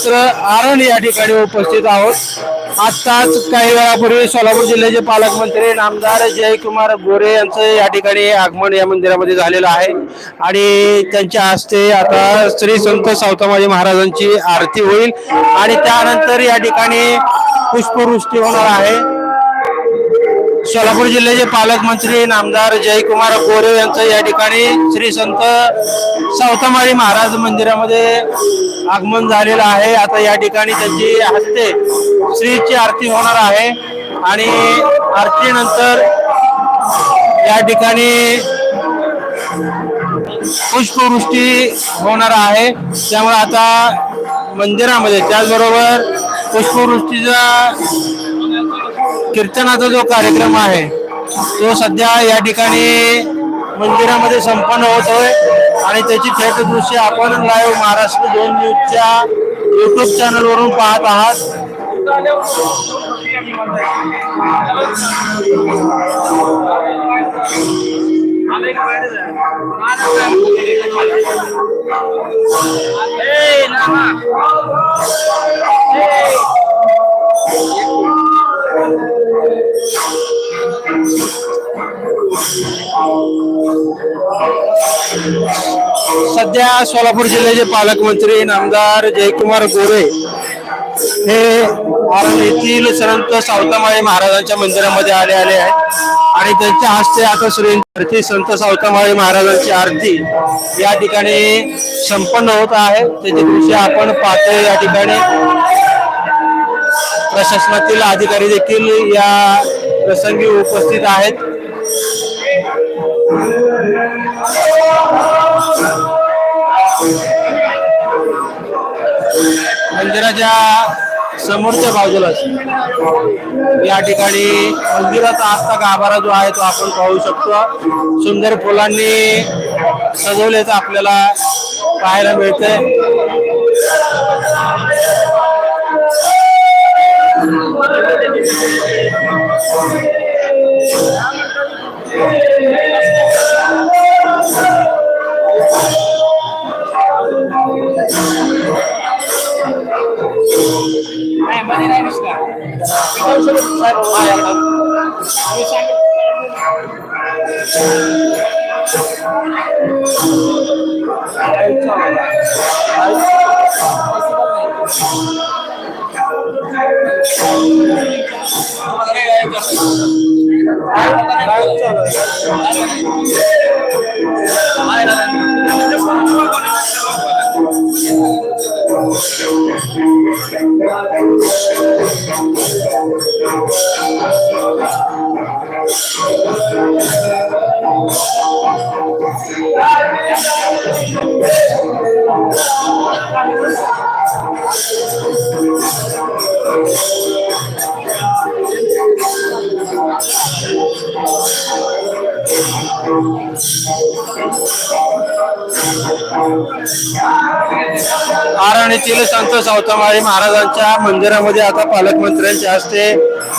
मित्र आरण या ठिकाणी उपस्थित आहोत. आत्ताच काही वेळापूर्वी सोलापूर जिल्ह्याचे पालकमंत्री नामदार जयकुमार गोरे यांचं या ठिकाणी आगमन या मंदिरामध्ये झालेलं आहे. आणि त्यांच्या हस्ते आता श्री संत सावतामाजी महाराजांची आरती होईल. आणि त्यानंतर या ठिकाणी पुष्पवृष्टी होणार आहे. सोलापूर जिल्ह्याचे पालकमंत्री नामदार जयकुमार गोरे यांचं या ठिकाणी श्री संत सावतामाळी महाराज मंदिरामध्ये आगमन झालेलं आहे. आता या ठिकाणी त्यांची हस्ते श्रीची आरती होणार आहे. आणि आरतीनंतर या ठिकाणी पुष्पवृष्टी होणार आहे. त्यामुळे आता मंदिरामध्ये त्याचबरोबर पुष्पवृष्टीचा कीर्तनाचा जो कार्यक्रम आहे तो सध्या या ठिकाणी मंदिरामध्ये संपन्न होतोय आणि त्याची थेट दृश्य आपण लाईव्ह महाराष्ट्र दोन न्यूजच्या युट्यूब चॅनलवरून पाहत आहात. सध्या सोलापूर जिल्ह्याचे पालकमंत्री नामदार जयकुमार गोरे हे येथील संत सावतामाळी महाराजांच्या मंदिरामध्ये आले आले आहेत. आणि त्यांच्या हस्ते आता श्री संत सावतामाळी महाराजांची आरती या ठिकाणी संपन्न होत आहे. त्याचे दृश्य आपण पाहतोय या ठिकाणी प्रशासनातील अधिकारी देखील या प्रसंगी उपस्थित आहेत. मंदिराच्या समोरच्या बाजूलाच या ठिकाणी मंदिराचा आस्था गाभारा जो आहे तो आपण पाहू शकतो. सुंदर फुलांनी सजवल्याचं आपल्याला पाहायला मिळतंय. am Money now. We don't sort of. I'm sorry. I'm sorry. I'm. Jesús. आरणीतील संत सावतामाळी महाराजांच्या मंदिरामध्ये आता पालकमंत्र्यांच्या हस्ते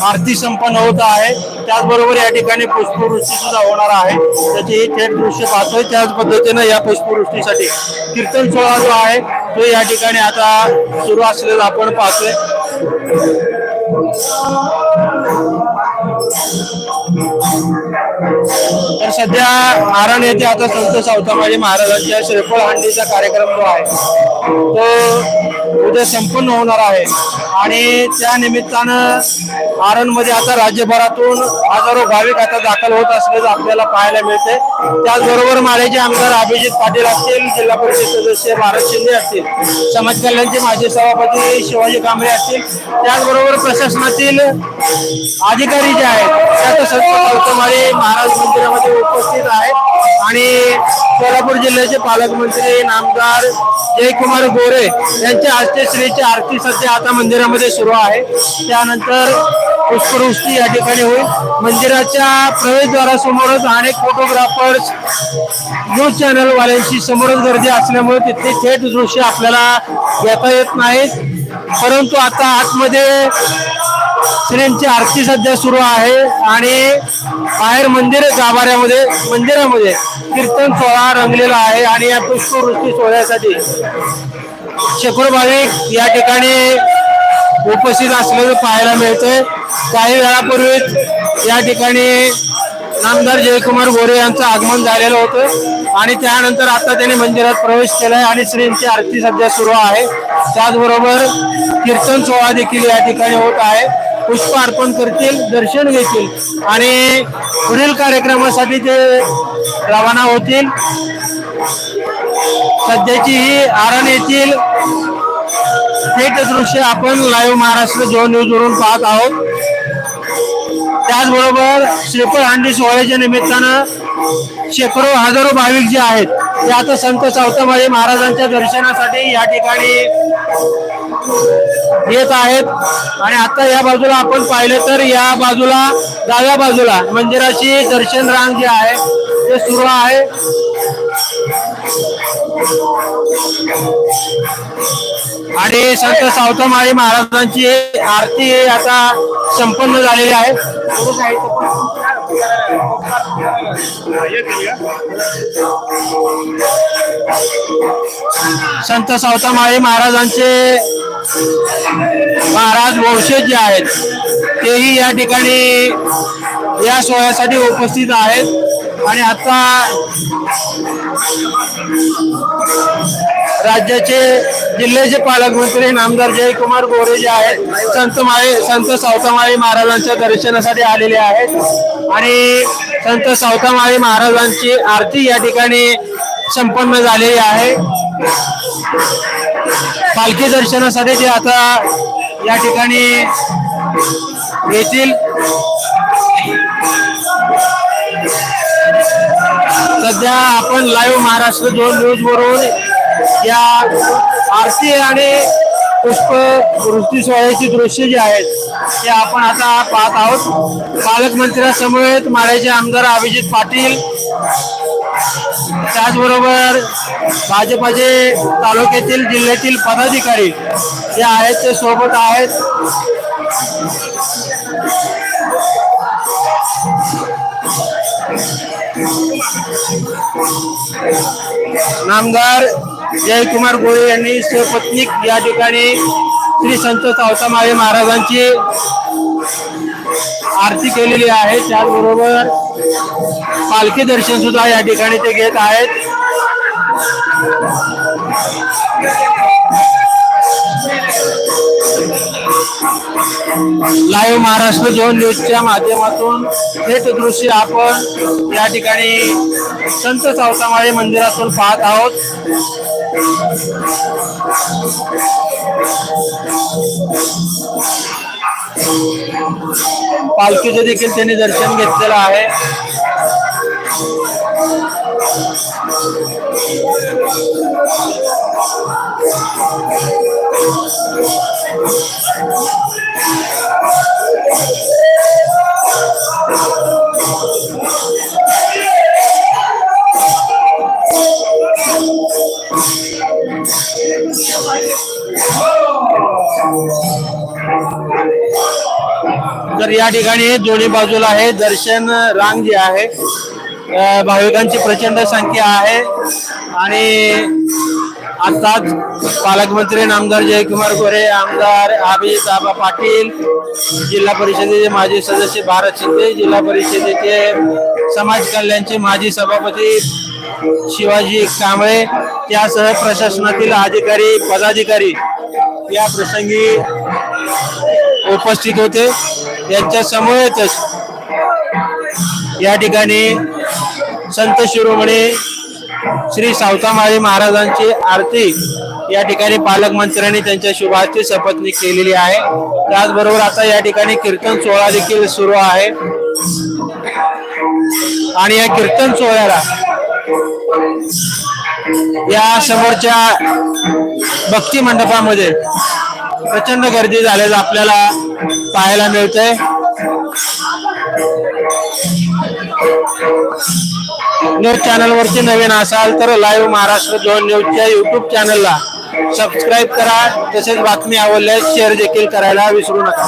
आरती संपन्न होत आहे. त्याचबरोबर या ठिकाणी पुष्पवृष्टी सुद्धा होणार आहे. त्याची ही थेट दृश्य पाहतोय. त्याच पद्धतीनं या पुष्पवृष्टीसाठी कीर्तन सोहळा जो आहे तो या ठिकाणी आता सुरू असलेला आपण पाहतोय. तर सध्या आरण येथे आता संत सावतामाळी महाराजांच्या श्रीफळ हंडीचा कार्यक्रम जो आहे तो उद्या संपन्न होणार आहे. आणि त्या निमित्तानं आरणमध्ये आता राज्यभरातून हजारो भाविक आता दाखल होत असल्याचं आपल्याला पाहायला मिळते त्याचबरोबर माळेचे आमदार अभिजित पाटील असतील जिल्हा परिषद सदस्य भारत शिंदे असतील समाज कल्याणचे माजी सभापती शिवाजी कांबळे असतील त्याचबरोबर प्रशासनातील अधिकारी जे आहेत त्या आता संत सावतामाळी महाराज मंदिरामध्ये उपस्थित आहेत. आणि सोलापूर जिल्ह्याचे पालकमंत्री नामदार जयकुमार गोरे यांच्या हस्ते श्रीची आरती सध्या आता मंदिरामध्ये सुरू आहे. त्यानंतर पुष्पवृष्टी या ठिकाणी होईल. मंदिराच्या प्रवेशद्वारासमोरच अनेक फोटोग्राफर्स न्यूज चॅनलवाल्यांशी समोरच गर्दी असल्यामुळे तिथली थेट दृश्य आपल्याला घेता येत नाहीत. परंतु आता आतमध्ये श्रींची आरती सध्या सुरू आहे आणि बाहेर मंदिर गाभाऱ्यामध्ये मंदिरामध्ये कीर्तन सोहळा रंगलेला आहे आणि या पुष्पवृष्टी सोहळ्यासाठी शेकडो भाविक या ठिकाणी उपस्थित असल्याचं पाहायला मिळतंय. काही वेळापूर्वीच या ठिकाणी नामदार जयकुमार गोरे यांचं आगमन झालेलं होतं आणि त्यानंतर आता त्यांनी मंदिरात प्रवेश केलाय आणि श्रींची आरती सध्या सुरू आहे. त्याचबरोबर कीर्तन सोहळा देखील या ठिकाणी होत आहे. पुष्प अर्पण करतील दर्शन घेतील आणि पुढील कार्यक्रमासाठी ते रवाना होतील. सध्याची ही आरण येथील थेट दृश्य आपण लाईव्ह महाराष्ट्र झोन न्यूज वरून पाहत आहोत. त्याचबरोबर श्रीफळ हांडी सोहळ्याच्या निमित्तानं शेकडो हजारो भाविक जे आहेत ते आता संत सावतामाळी महाराजांच्या दर्शनासाठी या ठिकाणी येत आहेत. आणि आता या बाजूला आपण पाहिलं तर या बाजूला डाव्या बाजूला मंदिराची दर्शन रांग जी आहे ते सुरू आहे. आणि संत सावतामाळी महाराजांची आरती आता संपन्न झालेली आहे. संत सावतामाळी महाराजांचे महाराज वंशज जे आहेत तेही या ठिकाणी या सोहळ्यासाठी उपस्थित आहेत. आणि आता राज्याचे जिल्ह्याचे पालकमंत्री नामदार जयकुमार गोरे जे आहेत संत माळे संत सावतामाळी महाराजांच्या दर्शनासाठी आलेले आहेत. आणि संत सावतामाळी महाराजांची आरती या ठिकाणी संपन्न झालेली आहे. पालखी दर्शनासाठी जे आता या ठिकाणी येतील. सध्या आपण लाईव्ह महाराष्ट्र दोन न्यूज वरून या आरती आणि पुष्प वृत्ती सोहळ्याची दृश्य जी आहेत ते आपण आता पाहत आहोत. पालकमंत्र्यासमवेत माळ्याचे आमदार अभिजित पाटील. त्याचबरोबर भाजपाचे तालुक्यातील जिल्ह्यातील पदाधिकारी जे आहेत ते सोबत आहेत. नामदार जयकुमार गोळे यांनी स्वपत्निक या ठिकाणी श्री संत सावतामाळे महाराजांची आरती केलेली आहे. त्याचबरोबर पालखी दर्शन सुद्धा या ठिकाणी ते घेत आहेत. लाईव्ह महाराष्ट्र झोन न्यूजच्या माध्यमातून थेट दृश्य आपण या ठिकाणी संत सावतामाळे मंदिरातून पाहत आहोत. पालखीचं देखील त्यांनी दर्शन घेतलेलं आहे. तर या ठिकाणी दोन्ही बाजूला आहे दर्शन रांग जी आहे भाविकांची प्रचंड संख्या आहे. आणि आताच पालकमंत्री नामदार जयकुमार गोरे आमदार अभिजित आबा पाटील जिल्हा परिषदेचे माजी सदस्य भारत शिंदे जिल्हा परिषदेचे समाज कल्याणचे माजी सभापती शिवाजी कांबळे त्यासह प्रशासनातील अधिकारी पदाधिकारी या प्रसंगी उपस्थित होते. यांच्या समवेतच या ठिकाणी संत शिरोमणी श्री सावतामाळी महाराजांची आरती या ठिकाणी पालकमंत्र्यांनी त्यांच्या शुभाची शपथनी केलेली आहे. त्याचबरोबर आता या ठिकाणी कीर्तन सोहळा देखील सुरू आहे. आणि या कीर्तन सोहळ्याला या समोरच्या भक्ती मंडपामध्ये प्रचंड गर्दी झाल्याचं आपल्याला पाहायला मिळतंय न्यूज चॅनल वरती नवीन असाल तर लाईव्ह महाराष्ट्र झोन न्यूजच्या युट्यूब चॅनलला सबस्क्राईब करा. तसेच बातमी आवडल्यास शेअर देखील करायला विसरू नका.